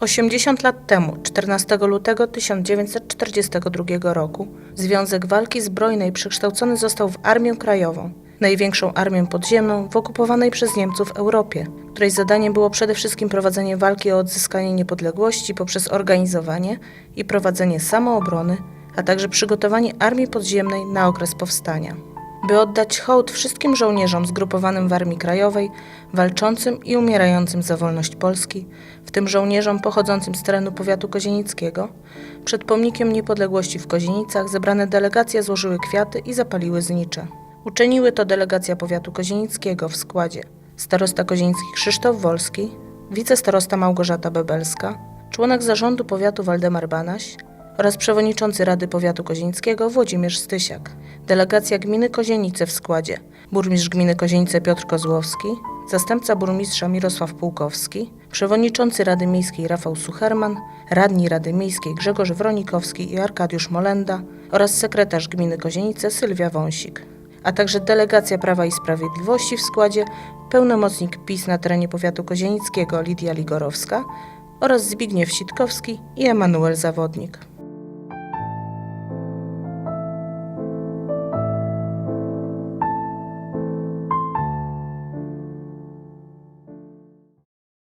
80 lat temu, 14 lutego 1942 roku, Związek Walki Zbrojnej przekształcony został w Armię Krajową, największą armię podziemną w okupowanej przez Niemców Europie, której zadaniem było przede wszystkim prowadzenie walki o odzyskanie niepodległości poprzez organizowanie i prowadzenie samoobrony, a także przygotowanie armii podziemnej na okres powstania by oddać hołd wszystkim żołnierzom zgrupowanym w Armii Krajowej, walczącym i umierającym za wolność Polski, w tym żołnierzom pochodzącym z terenu powiatu kozienickiego, przed pomnikiem niepodległości w Kozienicach zebrane delegacje złożyły kwiaty i zapaliły znicze. Uczyniły to delegacja powiatu kozienickiego w składzie starosta kozienicki Krzysztof Wolski, wicestarosta Małgorzata Bebelska, członek zarządu powiatu Waldemar Banaś, oraz przewodniczący Rady Powiatu Kozienickiego Włodzimierz Stysiak. Delegacja gminy Kozienice w składzie burmistrz gminy Kozienice Piotr Kozłowski, zastępca burmistrza Mirosław Pułkowski, przewodniczący Rady Miejskiej Rafał Sucherman, radni Rady Miejskiej Grzegorz Wronikowski i Arkadiusz Molenda oraz sekretarz gminy Kozienice Sylwia Wąsik a także delegacja Prawa i Sprawiedliwości w składzie pełnomocnik PiS na terenie powiatu kozienickiego Lidia Ligorowska oraz Zbigniew Sitkowski i Emanuel Zawodnik.